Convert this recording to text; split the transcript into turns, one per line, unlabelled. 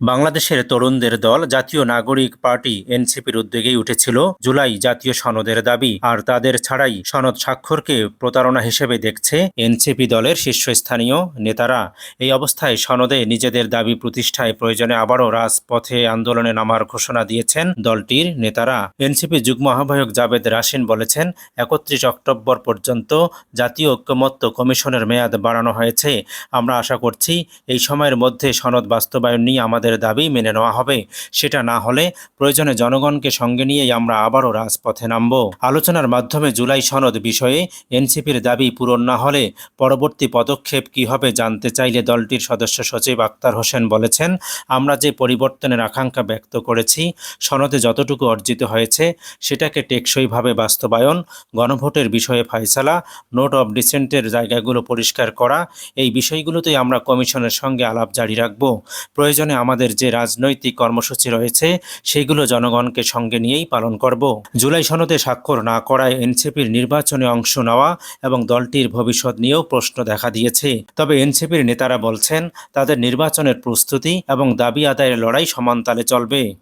বাংলাদেশের তরুণদের দল জাতীয় নাগরিক পার্টি এনসিপির উদ্যোগেই উঠেছিল জুলাই জাতীয় সনদের দাবি। আর তাদের ছাড়াই সনদ স্বাক্ষরকে প্রতারণা হিসেবে দেখছে এনসিপি দলের শীর্ষস্থানীয় নেতারা। এই অবস্থায় সনদে নিজেদের দাবি প্রতিষ্ঠায় প্রয়োজনে আবারও রাজপথে আন্দোলনে নামার ঘোষণা দিয়েছেন দলটির নেতারা। এনসিপি যুগ্ম আহ্বায়ক জাবেদ রাশিন বলেছেন, একত্রিশ অক্টোবর পর্যন্ত জাতীয় ঐক্যমত্য কমিশনের মেয়াদ বাড়ানো হয়েছে। আমরা আশা করছি এই সময়ের মধ্যে সনদ বাস্তবায়ন নিয়ে আমাদের দাবি মেনে নেওয়া হবে। সেটা না হলে প্রয়োজনে জনগণকে সঙ্গে নিয়েই আমরা আবারও রাজপথে নামব। আলোচনার মাধ্যমে জুলাই সনদ বিষয়ে এনসিপির দাবি পূরণ না হলে পরবর্তী পদক্ষেপ কী হবে জানতে চাইলে দলটির সদস্য সচিব আক্তার হোসেন বলেছেন, আমরা যে পরিবর্তনের আকাঙ্ক্ষা ব্যক্ত করেছি, সনদে যতটুকু অর্জিত হয়েছে, সেটাকে টেকসইভাবে বাস্তবায়ন, গণভোটের বিষয়ে ফয়সালা, নোট অব ডিসেন্টের জায়গাগুলো পরিষ্কার করা, এই বিষয়গুলোতেই আমরা কমিশনের সঙ্গে আলাপ জারি রাখব। প্রয়োজনে আমাদের যে রাজনৈতিক কর্মসূচি রয়েছে, সেগুলো জনগণকে সঙ্গে নিয়েই পালন করব। জুলাই সনদে স্বাক্ষর না করায় এনসিপির নির্বাচনে অংশ নেওয়া এবং দলটির ভবিষ্যৎ নিয়েও প্রশ্ন দেখা দিয়েছে। তবে এনসিপির নেতারা বলছেন, তাদের নির্বাচনের প্রস্তুতি এবং দাবি আদায়ের লড়াই সমান্তালে চলবে।